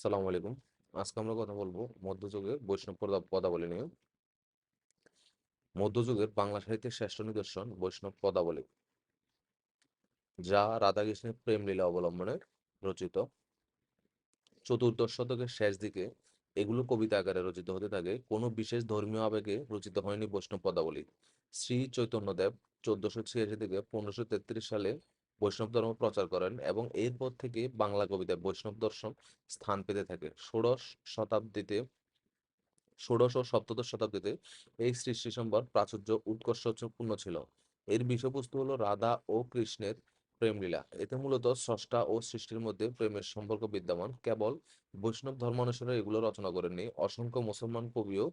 আসসালামু আলাইকুম। আজকে আমরা কথা বলব মধ্যযুগের বৈষ্ণব পদা- পদাবলী নিয়ে। মধ্যযুগের বাংলা সাহিত্যের শ্রেষ্ঠ নিদর্শন বৈষ্ণব পদাবলী, যা রাধাকৃষ্ণের প্রেম লীলা অবলম্বনে রচিত। চতুর্দশ শতকের শেষ দিকে এগুলো কবিতা আকারে রচিত হতে থাকে। কোনো বিশেষ ধর্মীয় আবেগে রচিত হয়নি বৈষ্ণব পদাবলী। শ্রী চৈতন্যদেব চোদ্দশো ছিয়াশি থেকে পনেরোশো তেত্রিশ সালে বৈষ্ণব ধর্ম প্রচার করেন এবং এরপর থেকে বাংলা কবিতায় বৈষ্ণব দর্শন স্থান পেতে থাকে। ষোড়শ শতাব্দীতে, ষোড়শ ও সপ্তদশ শতাব্দীতে এই সৃষ্টি সম্পদ প্রাচুর্য উৎকর্ষপূর্ণ ছিল। এর বিষয়বস্তু হলো রাধা ও কৃষ্ণের প্রেমলীলা। এতে মূলত স্রষ্টা ও সৃষ্টির মধ্যে প্রেমের সম্পর্ক বিদ্যমান। কেবল বৈষ্ণব ধর্মানুসারে এগুলো রচনা করেননি। অসংখ্য মুসলমান কবিও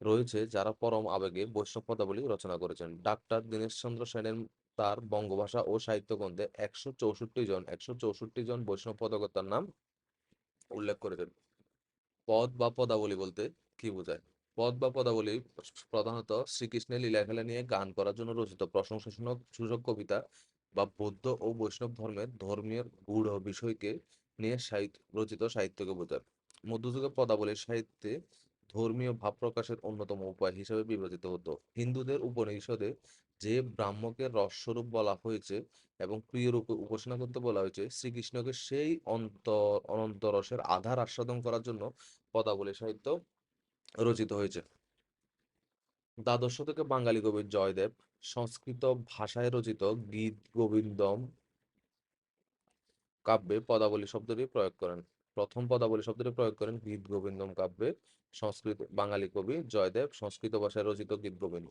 রয়েছে যারা পরম আবেগে বৈষ্ণব পদাবলী রচনা করেছেন। ডাক্তার দীনেশচন্দ্র সেনের তার বঙ্গভাষা ও সাহিত্য গ্রন্থে একশো চৌষট্টি জন, একশো চৌষট্টি জন বৈষ্ণব পদকর্তার নাম উল্লেখ করেছেন পদ বা পদাবলী বলতে কি বোঝায়? পদ বা পদাবলী প্রধানত শ্রীকৃষ্ণের লীলাখেলা নিয়ে গান করার জন্য রচিত। প্রশংসাসূচক সূচক কবিতা বা বৌদ্ধ ও বৈষ্ণব ধর্মের ধর্মীয় গূঢ় বিষয়কে নিয়ে সাহিত্য রচিত সাহিত্যকে বোঝায় মধ্যযুগে পদাবলীর সাহিত্যে ধর্মীয় ভাব প্রকাশের অন্যতম উপায় হিসেবে বিবেচিত হতো। হিন্দুদের উপনিষদে যে ব্রাহ্মকে রসস্বরূপ বলা হয়েছে এবং প্রিয় রূপে উপাসনা করতে বলা হয়েছে, শ্রীকৃষ্ণকে সেই অন্তর অনন্ত রসের আধার আস্বাদন করার জন্য পদাবলী সাহিত্য রচিত হয়েছে। দ্বাদশ শতকে বাঙালি কবি জয়দেব সংস্কৃত ভাষায় রচিত গীত, গোবিন্দম কাব্যে পদাবলী শব্দটি প্রয়োগ করেন। প্রথম পদাবলী শব্দটি প্রয়োগ করেন গীত, গোবিন্দম কাব্যে সংস্কৃত, বাঙালি কবি জয়দেব সংস্কৃত ভাষায় রচিত গীত গোবিন্দ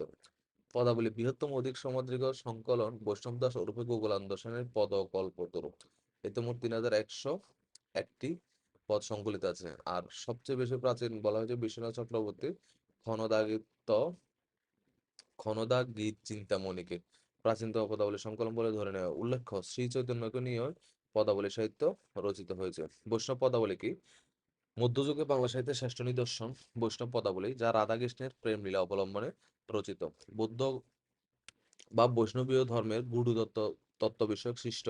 পদাবলী, বৃহত্তম অধিক সমাদ্রিক সংকলন বৈষ্ণব দাস ওরূপে গোকুলানন্দ সেনের পদকল্পতরু এতে মোট তিন হাজার একশো একটি পদ সংকলিত আছে। আর সবচেয়ে বেশি প্রাচীন বলা হয়েছে বিশ্বনাথ চক্রবর্তীর ক্ষণদাগিত ক্ষণদা গীত চিন্তামণিকে প্রাচীনতম পদাবলী সংকলন বলে ধরে নেওয়া। উল্লেখ্য শ্রী চৈতন্যকে নিয়ে পদাবলী সাহিত্য রচিত হয়েছে। বৈষ্ণব পদাবলী কি? মধ্যযুগে বাংলা সাহিত্যের শ্রেষ্ঠ নিদর্শন বৈষ্ণব পদাবলী যা রাধাকৃষ্ণের প্রেম লীলা অবলম্বনে রচিত। বৌদ্ধ বা বৈষ্ণবীয় ধর্মের গূঢ় তত্ত্ব তত্ত্ব বিষয়ক সৃষ্ট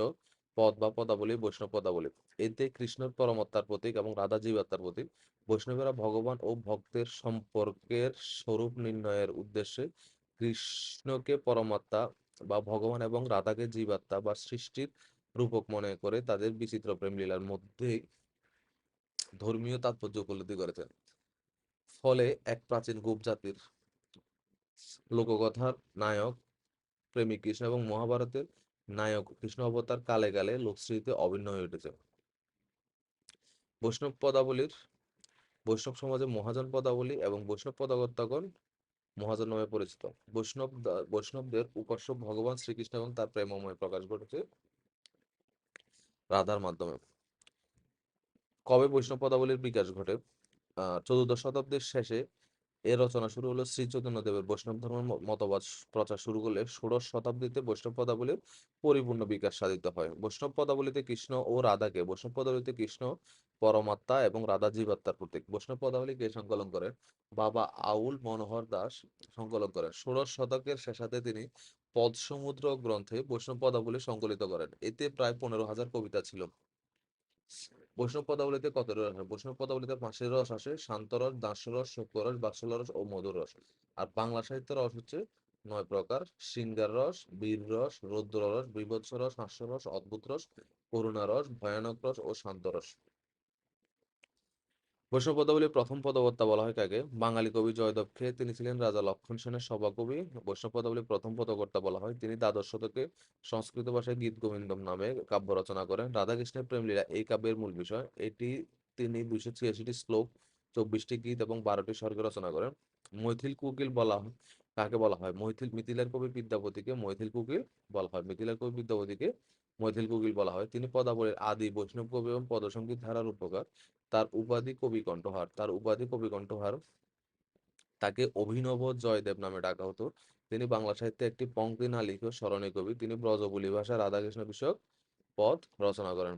পদ বা পদাবলী বৈষ্ণব পদাবলী। এতে কৃষ্ণের পরমাত্মার প্রতীক এবং রাধা জীবাত্মার প্রতীক। বৈষ্ণবেরা ভগবান ও ভক্তের সম্পর্কের স্বরূপ নির্ণয়ের উদ্দেশ্যে কৃষ্ণকে পরমাত্মা বা ভগবান এবং রাধাকে জীবাত্মা বা সৃষ্টির রূপক মনে করে তাদের বিচিত্র প্রেম লীলার মধ্যেই ধর্মীয় তাৎপর্য উপলব্ধি করেছেন ফলে এক প্রাচীন গোপ জাতির লোককথার নায়ক প্রেমিক কৃষ্ণ এবং মহাভারতের নায়ক কৃষ্ণ অবতার কালে কালে লোকশ্রীতে অভিন্ন হয়ে উঠেছে। বৈষ্ণব পদাবলীর, বৈষ্ণব সমাজে মহাজন পদাবলী এবং বৈষ্ণব পদাগত্যাগণ মহাজন নামে পরিচিত। বৈষ্ণব বৈষ্ণবদের উপাস্য ভগবান শ্রীকৃষ্ণ এবং তার প্রেমময় প্রকাশ ঘটেছে রাধার মাধ্যমে। কবে বৈষ্ণব পদাবলীর বিকাশ ঘটে? চতুর্দশ শতাব্দীর শেষে এর রচনা শুরু হলো শ্রী চৈতন্যদেবের বৈষ্ণব ধর্মের মতবাদ প্রচার শুরু করলে ষোড়শ শতাব্দীতে বৈষ্ণব পদাবলীর পরিপূর্ণ বিকাশ সাধিত হয়। বৈষ্ণব পদাবলীতে কৃষ্ণ ও রাধাকে বৈষ্ণব পদাবলীতে কৃষ্ণ, পরমাত্মা এবং রাধা জীবাত্মার প্রতীক। বৈষ্ণব পদাবলী কে সংকলন করেন? বাবা আউল মনোহর দাস সংকলন করেন। ষোড়শ শতকের শেষাতে তিনি পদসমুদ্র গ্রন্থে বৈষ্ণব পদাবলী সংকলিত করেন। এতে প্রায় পনেরো হাজার কবিতা ছিল। বৈষ্ণব পদাবলীতে কত রস বৈষ্ণব পদাবলীতে পাঁচের রস আসে শান্তরস দাসরস শুক্ররস রস ও মধুর রস। আর বাংলা সাহিত্যের রস হচ্ছে নয় প্রকার শৃঙ্গার রস, বীর রস, রৌদ্র রস, বিভৎস রস হাস্যরস অদ্ভুত রস, করুণা রস, ভয়ানক রস ও শান্ত রস। বৈষ্ণব পদাবলীর প্রথম পদকর্তা বলা হয় কাকে? বাঙালি কবি জয়দেবকে। তিনি ছিলেন রাজা লক্ষণ সেনের সভাকবি। বৈষ্ণব পদাবলীর প্রথম পদকর্তা বলা হয় তিনি দ্বাদশ শতকে সংস্কৃত ভাষায় গীত গোবিন্দম নামে কাব্য রচনা করেন। রাধাকৃষ্ণের প্রেমলীলা এই কাব্যের মূল বিষয়। এটি তিনি দুইশো ছিয়াশিটি শ্লোক, চব্বিশটি গীত এবং বারোটি স্বর্গ রচনা করেন। মৈথিল কুকিল বলা হয়, কাকে বলা হয়? মৈথিল মিথিলার কবি বিদ্যাপতিকে মৈথিল কুকিল বলা হয়। মিথিলার কবি বিদ্যাপতিকে মৈথিল কুকিল বলা হয়। তিনি পদাবলীর আদি বৈষ্ণব কবি এবং পদসঙ্গীত ধারার উপকার। তার উপাধি কবি কণ্ঠহার। তার উপাধি কবি কণ্ঠহার, তাকে অভিনব জয়দেব নামে ডাকা হতো। তিনি বাংলা সাহিত্যে একটি পংক্তি না লিখে স্মরণীয় কবি। তিনি ব্রজবুলি ভাষা রাধাকৃষ্ণ বিষয়ক পদ রচনা করেন।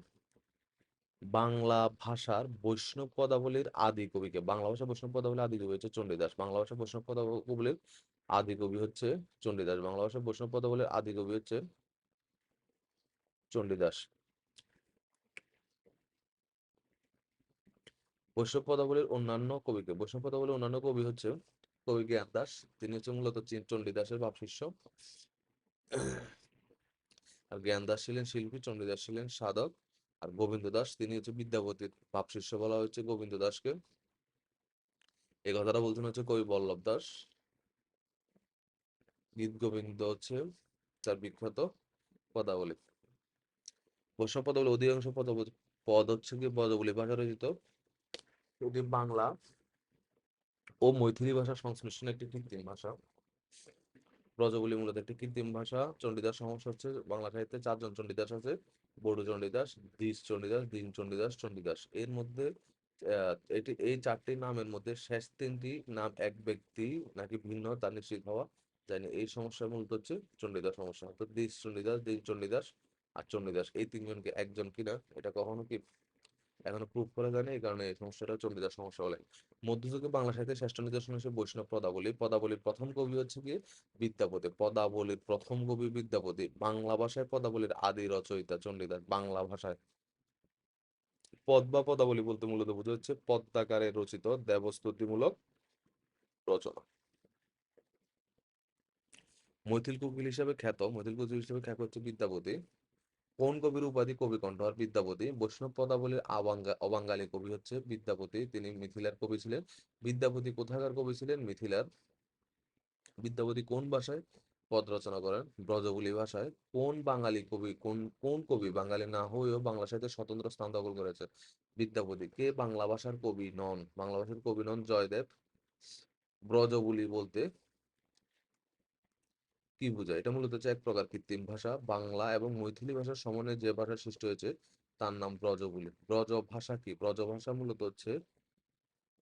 বাংলা ভাষার বৈষ্ণব পদাবলীর আদি কবিকে, বাংলা ভাষা বৈষ্ণব পদাবলীর আদি কবি হচ্ছে চণ্ডীদাস। বাংলা ভাষা বৈষ্ণব পদাবলীর আদি কবি হচ্ছে চণ্ডীদাস। বাংলা ভাষা বৈষ্ণব পদাবলীর আদি কবি হচ্ছে চণ্ডীদাস। বৈষ্ণব পদাবলীর অন্যান্য কবিকে বৈষ্ণব পদাবলীর অন্যান্য কবি হচ্ছে কবি জ্ঞান দাস। তিনি হচ্ছে মূলত চী- চণ্ডীদাসের ভাবশিষ্য আর জ্ঞান দাস ছিলেন শিল্পী চণ্ডীদাস ছিলেন সাধক। আর গোবিন্দ দাস, তিনি হচ্ছে বিদ্যাপতির ভাবশিষ্য বলা হয়েছে গোবিন্দ দাসকে। এই কথাটা বলছেন হচ্ছে কবি বল্লভ দাস। গীত গোবিন্দ হচ্ছে তার বিখ্যাত পদাবলী। বৈষ্ণব পদাবলী অধিকাংশ পদ হচ্ছে কি পদাবলী ভাষা রচিত। এটি বাংলা ও মৈথিলি ভাষার সংশ্লিষ্ট একটি কৃত্রিম ভাষা। ব্রজবুলি মূলত একটি কৃত্রিম ভাষা। চণ্ডীদাস সমস্যা হচ্ছে বাংলা সাহিত্যে চারজন চণ্ডীদাস আছে, বড়ু চণ্ডীদাস, দ্বিজ চণ্ডীদাস দীন চণ্ডীদাস চণ্ডীদাস। এর মধ্যে এটি, এই চারটি নামের মধ্যে শেষ তিনটি নাম এক ব্যক্তি নাকি ভিন্ন তা নিশ্চিত হওয়া যায়নি। এই সমস্যা মূলত হচ্ছে চণ্ডীদাস সমস্যা। তো দ্বিজ চণ্ডীদাস দীন চণ্ডীদাস আর চণ্ডীদাস, এই তিনজনকে একজন কিনা, এটা কখনো কি এখনও প্রুভ করা যায়নি এই কারণে এই সমস্যাটা চণ্ডীদাস সমস্যা বলে। মধ্যযুগে বাংলা সাহিত্যের শ্রেষ্ঠ নিদর্শন হিসেবে বৈষ্ণব পদাবলী। পদাবলীর প্রথম কবি হচ্ছে কি? বিদ্যাপতি। পদাবলীর প্রথম কবি বিদ্যাপতি। বাংলা ভাষায় পদাবলীর আদি রচয়িতা চণ্ডীদাস, বাংলা ভাষায়। পদ বা পদাবলী বলতে মূলত বোঝা হচ্ছে পদ্মাকারে রচিত দেবস্তুতিমূলক রচনা। মৈথিল কোকিল হিসেবে খ্যাত, মৈথিল কোকিল হিসেবে খ্যাত হচ্ছে বিদ্যাপতি। কোন কবির উপাধি কবি কণ্ঠহার বিদ্যাপতি? বৈষ্ণব পদাবলীর অবাঙ্গালী কবি হচ্ছে বিদ্যাপতি। তিনি মিথিলার কবি ছিলেন। বিদ্যাপতি কোথাকার কবি ছিলেন? মিথিলার। বিদ্যাপতি কোন ভাষায় পদ রচনা করেন? ব্রজবুলি ভাষায়। কোন বাঙালি কবি, কোন কোন কবি? বাঙালি না হয়েও বাংলা সাহিত্যে স্বতন্ত্র স্থান দখল করেছে। বিদ্যাপতি কে? বাংলা ভাষার কবি নন। বাংলা ভাষার কবি নন জয়দেব। ব্রজবুলি বলতে কি বোঝায়? এটা মূলত হচ্ছে এক প্রকার কৃত্রিম ভাষা। বাংলা এবং মৈথিলি ভাষার সমন্বয়ে যে ভাষা সৃষ্টি হয়েছে, তার নাম ব্রজবুলি ব্রজ ভাষা কি? ব্রজ ভাষা মূলত হচ্ছে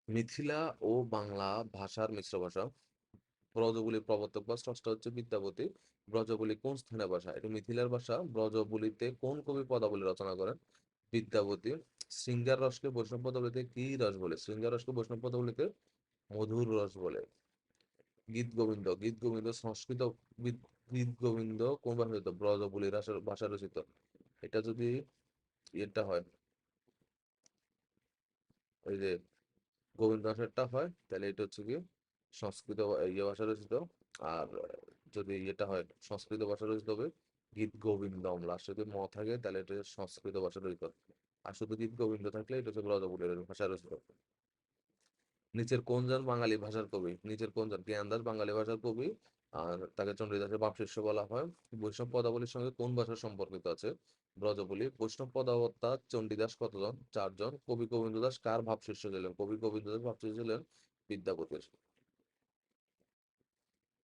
মিথিলা ও বাংলা ভাষার মিশ্র ভাষা। ব্রজবুলির প্রবর্তক বা স্রষ্টা হচ্ছে বিদ্যাপতি। ব্রজবুলি কোন স্থানের ভাষা? এটা মিথিলার ভাষা। ব্রজবুলিতে কোন কবি পদাবলী রচনা করেন? বিদ্যাপতি। শৃঙ্গার রসকে বৈষ্ণব পদাবলীতে কি রস বলে? শৃঙ্গার রসকে বৈষ্ণব পদাবলীতে মধুর রস বলে। গীত গোবিন্দ গীত গোবিন্দ সংস্কৃত গীত- গোবিন্দ কোন ভাষা রচিত? ব্রজবুলি ভাষা রচিত। এটা যদি এটা হয়, ওই যে গোবিন্দ ভাষাটা হয়, তাহলে এটা হচ্ছে কি সংস্কৃত ইয়ে ভাষা রচিত। আর যদি এটা হয়, সংস্কৃত ভাষা রচিত হবে গীত গোবিন্দম। লাস্টে যদি ম থাকে, তাহলে এটা সংস্কৃত ভাষা রচিত। আর শুধু গীত গোবিন্দ থাকলে এটা হচ্ছে ব্রজবুলের ভাষা রচিত। নিচের কোন জন বাঙালি ভাষার কবি? নিচের কোন জন জ্ঞানদাস বাঙালি ভাষার কবি। আর তাকে চণ্ডীদাসের বাপশিষ্য বলা হয়। বৈষ্ণব পদাবলীর সঙ্গে কোন ভাষা সম্পর্কিত আছে? ব্রজবলী, বৈষ্ণব পদাবত্তা চণ্ডীদাস কতজন? চারজন। কবি গোবিন্দ দাস কার ভাবশিষ্য ছিলেন? কবি গোবিন্দ দাস ভাবশিষ্য ছিলেন বিদ্যাপতির।